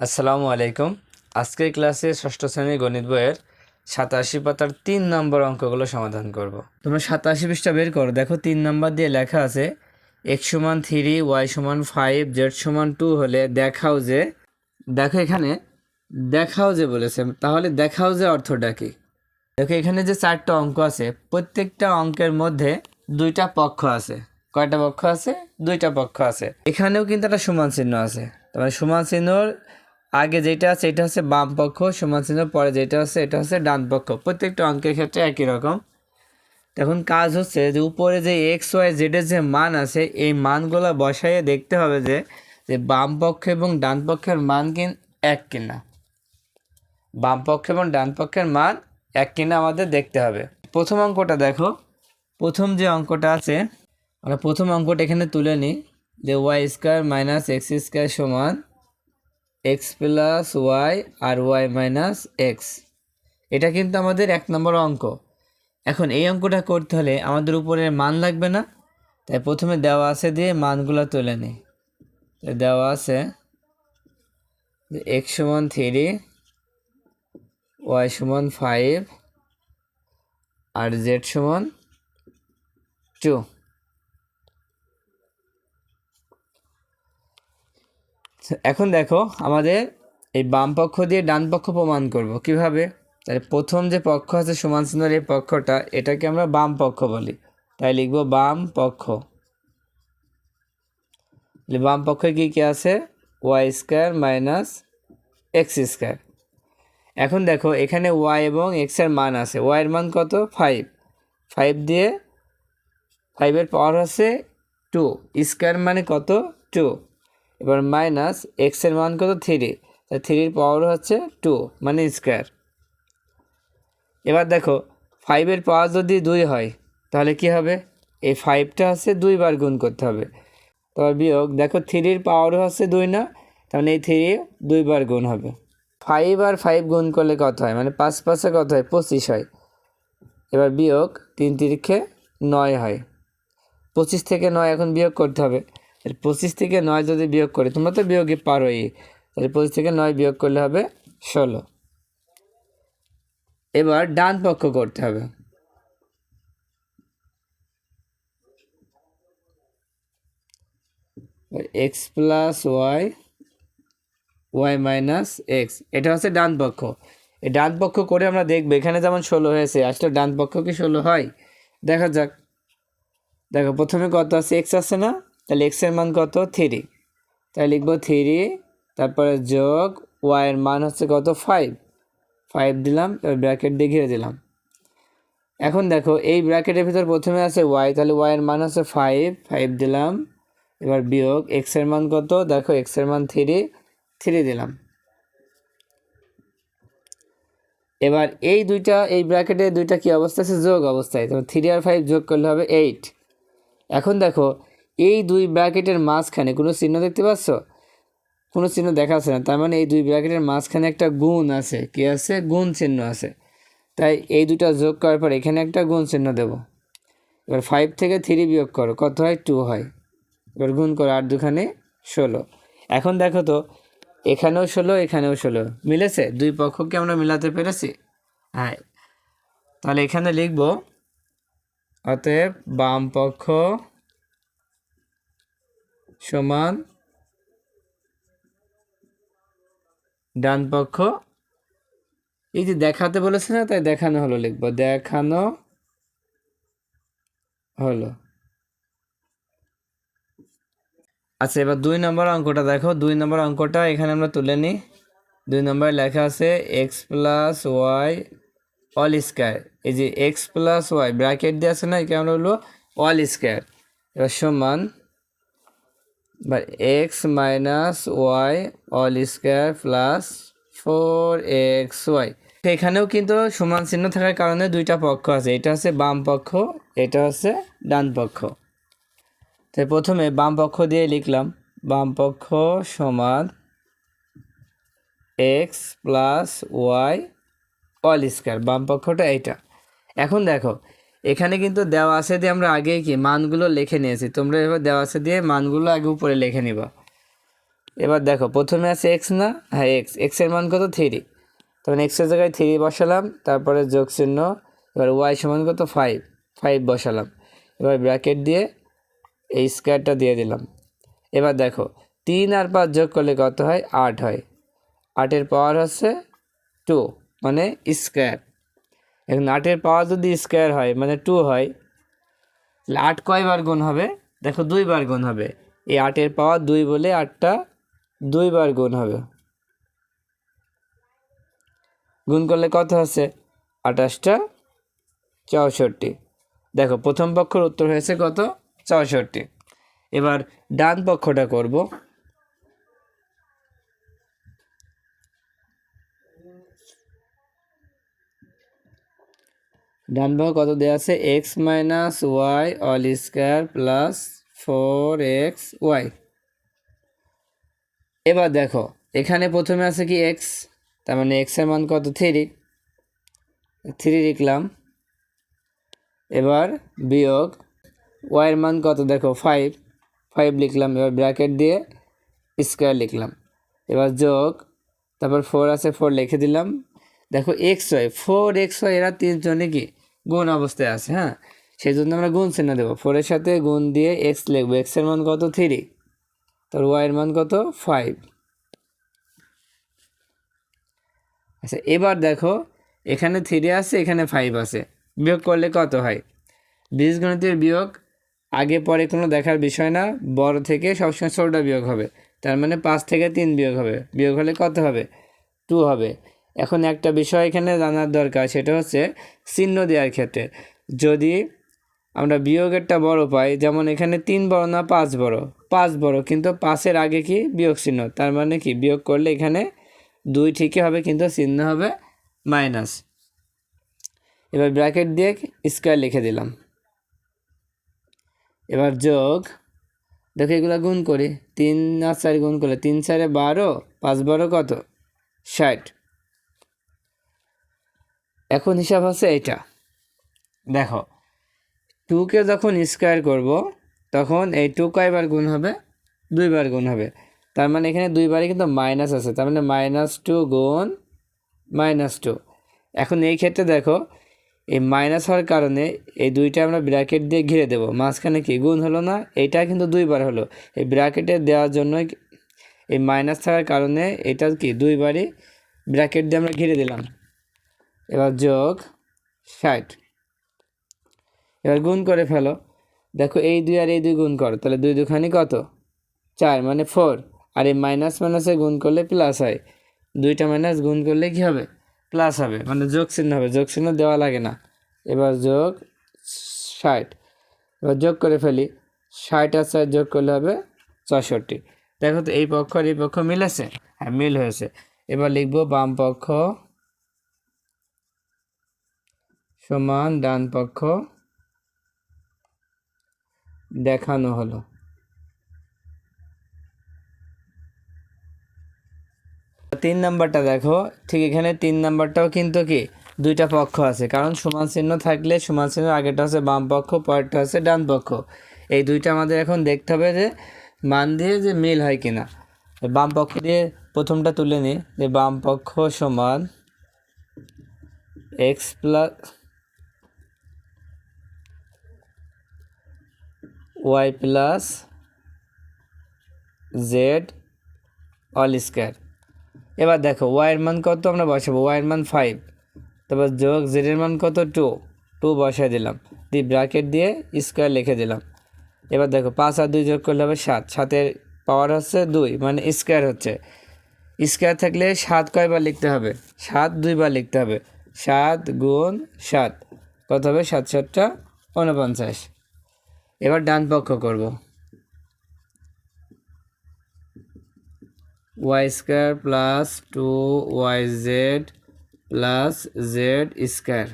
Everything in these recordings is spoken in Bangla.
আসসালামু আলাইকুম। আজকের ক্লাসে ষষ্ঠ শ্রেণির গণিত বইয়ের সাতাশি পাতার তিন নম্বর অঙ্কগুলো সমাধান করব। তোমরা সাতাশি পৃষ্ঠা বের করো। দেখো, তিন নম্বর দিয়ে লেখা আছে এক্স সমান থ্রি ওয়াই সমান ফাইভ জেড সমান টু হলে দেখাও যে, দেখো এখানে, দেখাও যে বলেছে। তাহলে দেখাও যে অর্থটা কি? দেখো, এখানে যে চারটা অঙ্ক আছে, প্রত্যেকটা অঙ্কের মধ্যে দুইটা পক্ষ আছে। কয়টা পক্ষ আছে? দুইটা পক্ষ আছে। এখানেও কিন্তু একটা সমান চিহ্ন আছে। তারপরে সমান চিহ্নর আগে যেটা আছে, এটা হচ্ছে বাম পক্ষ সমান চিহ্ন, পরে যেটা আছে, এটা হচ্ছে ডান পক্ষ। প্রত্যেকটা অঙ্কের ক্ষেত্রে একই রকম। তখন কাজ হচ্ছে যে উপরে যে এক্স ওয়াই জেডের যে মান আছে, এই মানগুলো বসাইয়ে দেখতে হবে যে যে বাম পক্ষ এবং ডান পক্ষের মান কিন, এক কিনা। বাম পক্ষ এবং ডান পক্ষের মান এক কিনা আমাদের দেখতে হবে। প্রথম অঙ্কটা দেখো। প্রথম যে অঙ্কটা আছে, আমরা প্রথম অঙ্কটা এখানে তুলে নিই, যে Y square minus X square সমান এক্স প্লাস ওয়াই আর ওয়াই মাইনাস এক্স। এটা কিন্তু আমাদের এক নম্বর অঙ্ক। এখন এই অঙ্কটা করতে হলে আমাদের উপরে মান লাগবে না, তাই প্রথমে দেওয়া আছে দিয়ে মানগুলো তুলে নিই দেওয়া আছে এক্স সমান থ্রি, ওয়াই সমান ফাইভ, আর জেড সমান টু। এখন দেখো আমাদের এই বাম পক্ষ দিয়ে ডান পক্ষ প্রমাণ করব। কীভাবে? তাহলে প্রথম যে পক্ষ আছে সমান চিহ্নের এই পক্ষটা, এটাকে আমরা বাম পক্ষ বলি। তাই লিখব বাম পক্ষ। বাম পক্ষে কি কি আছে? Y square minus X square. এখন দেখো এখানে ওয়াই এবং এক্সের মান আছে। ওয়াইয়ের মান কত? ফাইভ। ফাইভ দিয়ে ফাইভের পাওয়ার আছে টু। স্কোয়ার মানে কত? টু। এবার মাইনাস এক্সের মান কত? থ্রি থ্রির পাওয়ার হচ্ছে টু মানে স্কোয়ার এবার দেখো ফাইভের পাওয়ার যদি দুই হয়, তাহলে কি হবে? এই ফাইভটা হচ্ছে দুইবার গুণ করতে হবে। তারপর বিয়োগ, দেখো থ্রির পাওয়ারও হচ্ছে দুই না তাহলে এই থ্রি দুইবার গুণ হবে। ফাইভ আর ফাইভ গুণ করলে কত হয়? মানে পাঁচ পাঁচে কত হয়? পঁচিশ হয়। এবার বিয়োগ, তিন তিরিখে নয় হয়। পঁচিশ থেকে নয় এখন বিয়োগ করতে হবে। তাহলে পঁচিশ থেকে নয় যদি বিয়োগ করি, তোমরা তো বিয়োগে পারোই। তাহলে পঁচিশ থেকে নয় বিয়োগ করলে হবে ষোলো। এবার ডান পক্ষ করতে হবে। X plus y y minus x এটা হচ্ছে ডান পক্ষ। এই ডান পক্ষ করে আমরা দেখব, এখানে যেমন ষোলো হয়েছে, আসলে ডান পক্ষ কি ষোলো হয়? দেখা যাক। দেখো, প্রথমে কত আছে? এক্স আছে না? তাহলে এক্সের মান কত? থ্রি তাই লিখব থ্রি তারপরে যোগ ওয়াইয়ের মান হচ্ছে কত? ফাইভ ফাইভ দিলাম, এবার ব্র্যাকেট দিয়ে ঘিরে দিলাম। এখন দেখো, এই ব্র্যাকেটের ভিতর প্রথমে আছে ওয়াই তাহলে ওয়াইয়ের মান হচ্ছে ফাইভ ফাইভ দিলাম। এবার বিয়োগ এক্সের মান কত? দেখো এক্সের মান থ্রি থ্রি দিলাম। এবার এই দুইটা, এই ব্র্যাকেটে দুইটা কি অবস্থা আছে? যোগ অবস্থায়। তো থ্রি আর ফাইভ যোগ করলে হবে এইট এখন দেখো এই দুই ব্র্যাকেটের মাঝখানে কোনো চিহ্ন দেখতে পাচ্ছ? কোনো চিহ্ন দেখা যাচ্ছে না। তার মানে এই দুই ব্র্যাকেটের মাঝখানে একটা গুণ আছে। কি আছে? গুণ চিহ্ন আছে। তাই এই দুটা যোগ করার পর এখানে একটা গুণ চিহ্ন দেব। এবার ফাইভ থেকে থ্রি বিয়োগ করো। কত হয়? টু হয়। এবার গুণ করো আর দুখানে ষোলো। এখন দেখো তো, এখানেও ষোলো এখানেও ষোলো। মিলেছে? দুই পক্ষকে আমরা মিলাতে পেরেছি? হ্যাঁ। তাহলে এখানে লিখব, অতএব বাম পক্ষ সমান ডান পক্ষ। এই যে দেখাতে বলেছে না, তাই দেখানো হলো লিখব। দেখানো হলো। আচ্ছা এবার দুই নম্বর অঙ্কটা দেখো। দুই নম্বর অঙ্কটা এখানে আমরা তুলে নিই। দুই নম্বরে লেখা আছে x plus y all square এই যে এক্স প্লাস ওয়াই ব্র্যাকেট দিয়ে আছে না কেমন হলো অল স্কোয়ার এবার সমান minus y all square plus four x y এখানেও কিন্তু সমান চিহ্ন থাকার কারণে দুইটা পক্ষ আছে। এটা হচ্ছে বাম পক্ষ, এটা হচ্ছে ডান পক্ষ। তাই প্রথমে বাম পক্ষ দিয়ে লিখলাম। বাম পক্ষ সমান x plus y all square বাম পক্ষটা এইটা। এখন দেখো এখানে কিন্তু দেওয়া আছে দিয়ে আমরা আগে কি মানগুলো লিখে নিয়েছি। তোমরা এবার দেওয়া আছে দিয়ে মানগুলো আগে উপরে লিখে নিবা। এবার দেখো, প্রথমে আছে এক্স না? হ্যাঁ এক্স এক্সের মান কত? থ্রি তখন এক্সের জায়গায় থ্রি বসালাম, তারপরে যোগ চিহ্ন, এবার ওয়াই সমান কত? ফাইভ ফাইভ বসালাম। এবার ব্র্যাকেট দিয়ে এই স্কোয়ারটা দিয়ে দিলাম। এবার দেখো, তিন আর পাঁচ যোগ করলে কত হয়? আট হয়। আটের পাওয়ার হচ্ছে টু মানে স্কোয়ার এখন আটের পাওয়ার যদি স্কোয়ার হয় মানে টু হয়, তাহলে আট কয়বার গুণ হবে? দেখো দুইবার গুণ হবে। এই আটের পাওয়ার দুই বলে আটটা দুইবার গুণ হবে। গুণ করলে কত হচ্ছে? আঠাশটা চৌষট্টি। দেখো, প্রথম পক্ষর উত্তর হয়েছে কত? চৌষট্টি। এবার ডান পক্ষটা করব। ডান পক্ষ কত দেওয়া আছে? X minus y all square plus four x y এবার দেখো, এখানে প্রথমে আছে কি এক্স তার মানে এক্সের মান কত? থ্রি থ্রি লিখলাম। এবার বিয়োগ ওয়াইয়ের মান কত? দেখো ফাইভ ফাইভ লিখলাম, এবার ব্র্যাকেট দিয়ে স্কোয়ার লিখলাম। এবার যোগ, তারপর ফোর আছে ফোর লিখে দিলাম। দেখো x y four x y এরা তিনজনে কি? গুণ অবস্থায় আছে হ্যাঁ? সেই জন্য আমরা গুণ চিহ্ন দেবো। ফোরের সাথে গুণ দিয়ে এক্স লিখব। এক্সের মান কত? থ্রি তোর ওয়াইয়ের মান কত? ফাইভ আচ্ছা এবার দেখো, এখানে থ্রি আছে, এখানে ফাইভ আছে। বিয়োগ করলে কত হয়? বীজগণিতের বিয়োগ আগে পরে কোনো দেখার বিষয় না, বড় থেকে সবসময় ছোটোটা বিয়োগ হবে। তার মানে পাঁচ থেকে তিন বিয়োগ হবে। বিয়োগ হলে কত হবে? টু হবে। এখন একটা বিষয় এখানে জানার দরকার, সেটা হচ্ছে চিহ্ন দেওয়ার ক্ষেত্রে। যদি আমরা বিয়োগেরটা বড় পাই, যেমন এখানে তিন বড় না পাঁচ বড়? পাঁচ বড়, কিন্তু পাঁচের আগে কি বিয়োগ চিহ্ন? তার মানে কি? বিয়োগ করলে এখানে দুই ঠিকই হবে, কিন্তু চিহ্ন হবে মাইনাস। এবার ব্র্যাকেট দিয়ে স্কোয়ার লিখে দিলাম। এবার যোগ, দেখো এগুলো গুণ করি। তিন আর চার গুণ করলে তিন চারে বারো, পাঁচ বারো কত? ষাট। এখন হিসাব হচ্ছে এটা। দেখো টুকে যখন স্কোয়ার করব, তখন এই টু কয়বার গুণ হবে? দুইবার গুণ হবে। তার মানে এখানে দুইবারই কিন্তু মাইনাস আছে। তার মানে মাইনাস টু গুণ মাইনাস টু এখন এই ক্ষেত্রে দেখো, এই মাইনাস হওয়ার কারণে এই দুইটা আমরা ব্র্যাকেট দিয়ে ঘিরে দেবো। মাঝখানে কি? গুণ হলো না? এইটা কিন্তু দুইবার হলো। এই ব্র্যাকেটে দেওয়ার জন্য এই মাইনাস থাকার কারণে এটা কি? দুইবারই ব্র্যাকেট দিয়ে আমরা ঘিরে দিলাম। এবার যোগ ষাট। এবার গুণ করে ফেলো। দেখো এই দুই আর এই দুই গুণ করো, তাহলে দুই দুখানি কত? চার মানে ফোর আর এই মাইনাস মাইনাসে গুণ করলে প্লাস হয়। দুইটা মাইনাস গুণ করলে কি হবে? প্লাস হবে মানে যোগ চিহ্ন হবে। যোগ চিহ্ন দেওয়া লাগে না। এবার যোগ ষাট। এবার যোগ করে ফেলি। ষাট আর চার যোগ করলে হবে চৌষট্টি। দেখো তো এই পক্ষ আর এই পক্ষ মিলেছে হ্যাঁ মিল হয়েছে। এবার লিখব বাম পক্ষ সমান ডান পক্ষ দেখানো হলো। তিন নাম্বারটা দেখো, ঠিক এখানে তিন নাম্বারটাও কিন্তু কি, দুইটা পক্ষ আছে। কারণ সমান চিহ্ন থাকলে সমান চিহ্ন আগেটা হচ্ছে বাম পক্ষ, পরেরটা হচ্ছে ডান পক্ষ। এই দুইটা আমাদের এখন দেখতে হবে যে মান দিয়ে যে মিল হয় কিনা। বাম পক্ষ দিয়ে প্রথমটা তুলে নিই যে বাম পক্ষ সমান x plus y plus z all square. এবার দেখো ওয়াইয়ের মান কত? আমরা বসাবো ওয়াইয়ের মান ফাইভ তারপর যোগ জেডের মান কত? টু টু বসাই দিলাম। দিয়ে ব্র্যাকেট দিয়ে স্কোয়ার লিখে দিলাম। এবার দেখো, পাঁচ আর দুই যোগ করলে হবে সাত। সাতের পাওয়ার হচ্ছে দুই মানে স্কোয়ার হচ্ছে। স্কোয়ার থাকলে সাত কয়বার লিখতে হবে? সাত দুইবার লিখতে হবে। সাত গুণ সাত। কত হবে? সাত সাতটা উনপঞ্চাশ। এবার ডান পক্ষ করব। Y square plus two y z plus z square.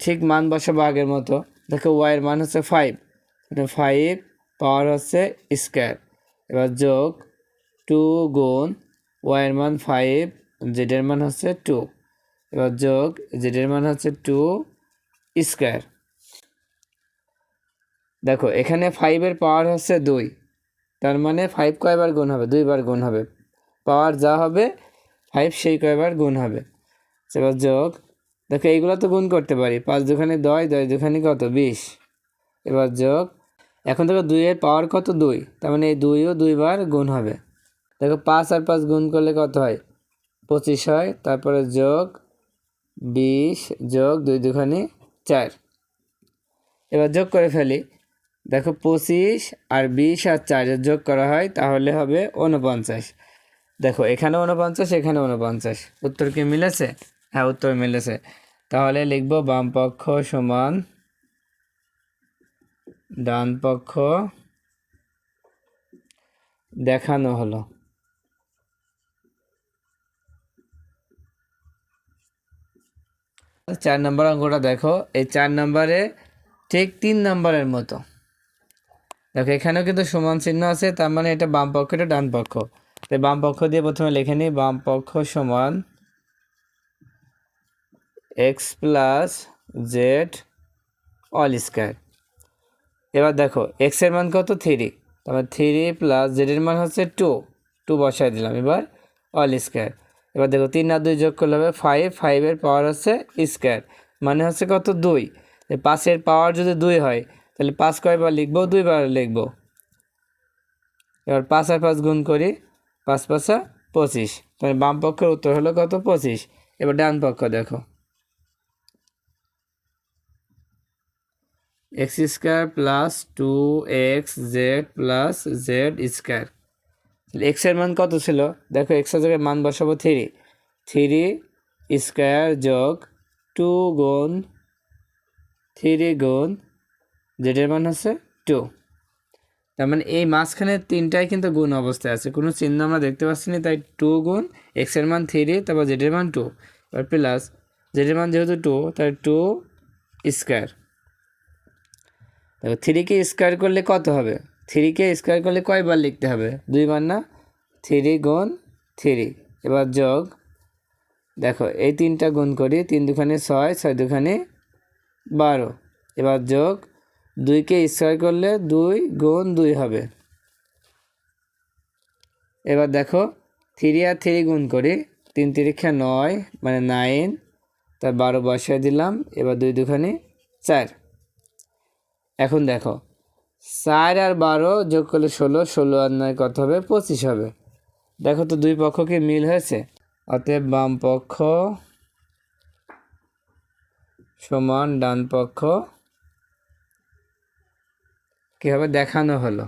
ঠিক মান বসাবো আগের মতো। দেখো ওয়াইয়ের মান হচ্ছে ফাইভ মানে ফাইভ পাওয়ার হচ্ছে স্কোয়ার এবার যোগ টু গুণ ওয়াইয়ের মান ফাইভ জেডের মান হচ্ছে টু এবার যোগ জেডের মান হচ্ছে টু স্কোয়ার দেখো, এখানে ফাইভের পাওয়ার হচ্ছে দুই। তার মানে ফাইভ কয়বার গুণ হবে? দুইবার গুণ হবে। পাওয়ার যা হবে ফাইভ সেই কয়বার গুণ হবে। এবার যোগ। দেখো, এইগুলো তো গুণ করতে পারি। পাঁচ দুখানে দয় দশ দুখানে কত? বিশ। এবার যোগ। এখন দেখো দুইয়ের পাওয়ার কত? দুই। তার মানে এই দুইও দুইবার গুণ হবে। দেখো, পাঁচ আর পাঁচ গুণ করলে কত হয়? পঁচিশ হয়। তারপরে যোগ, বিশ, যোগ, দুই দুখানি চার। এবার যোগ করে ফেলি। দেখো পঁচিশ আর বিশ আর চার যোগ করা হয়, তাহলে হবে উনপঞ্চাশ দেখো, এখানে উনপঞ্চাশ এখানে উনপঞ্চাশ উত্তর কি মিলেছে? হ্যাঁ উত্তর মিলেছে। তাহলে লিখব বাম পক্ষ সমান ডান পক্ষ। দেখানো হলো। চার নম্বর অঙ্কটা দেখো, এই চার নম্বরে ঠিক তিন নম্বরের মতো। দেখো, এখানেও কিন্তু সমান চিহ্ন আছে, তার মানে এটা বাম পক্ষ, এটা ডান পক্ষ। তাই বাম পক্ষ দিয়ে প্রথমে লিখে নিই, বাম পক্ষ সমান x plus z all square এবার দেখো এক্সের মান কত? থ্রি তারপর থ্রি প্লাস জেডের মান হচ্ছে টু টু বসাই দিলাম এবার অল স্কোয়ার এবার দেখো, তিন আর দুই যোগ করলে হবে ফাইভ ফাইভের পাওয়ার হচ্ছে স্কোয়ার মানে হচ্ছে কত? দুই। পাঁচের পাওয়ার যদি দুই হয় তাহলে পাঁচ কয়বার লিখব? দুইবার লিখব। এবার পাঁচ আর পাঁচ গুণ করি, পাঁচ পাঁচা পঁচিশ। তাহলে বাম পক্ষের উত্তর হলো কত? পঁচিশ। এবার ডান পক্ষ দেখো। X square plus two x z plus z square. তাহলে এক্সের মান কত ছিল? দেখো এক্সের জায়গায় মান বসাবো থ্রি। থ্রি স্কোয়ার যোগ টু গুণ, থ্রি গুণ জেডের মান হচ্ছে টু তার মানে এই মাঝখানে তিনটাই কিন্তু গুণ অবস্থায় আছে। কোনো চিহ্ন আমরা দেখতে পাচ্ছি না, তাই টু গুণ এক্সের মান থ্রি তারপর জেডের মান টু এবার প্লাস জেডের মান যেহেতু টু তাই টু স্কোয়ার তারপর থ্রিকে স্কোয়ার করলে কত হবে? থ্রিকে স্কোয়ার করলে কয়বার লিখতে হবে? দুইবার না? থ্রি গুণ থ্রি এবার যোগ। দেখো, এই তিনটা গুণ করি, তিন দুখানে ছয় ছয় দুখানে বারো। এবার যোগ দুইকে স্কোয়ার করলে দুই গুণ দুই হবে। এবার দেখো, থ্রি আর থ্রি গুণ করি, তিন তিরিক্ষা নয় মানে নাইন, তার বারো বসিয়ে দিলাম, এবার দুই দুখানে চার। এখন দেখো, চার আর বারো যোগ করলে ষোলো ষোলো আর নয় কত হবে? পঁচিশ হবে। দেখো তো দুই পক্ষ কি মিল হয়েছে। অতএব বাম পক্ষ সমান ডান পক্ষ কীভাবে দেখানো হলো?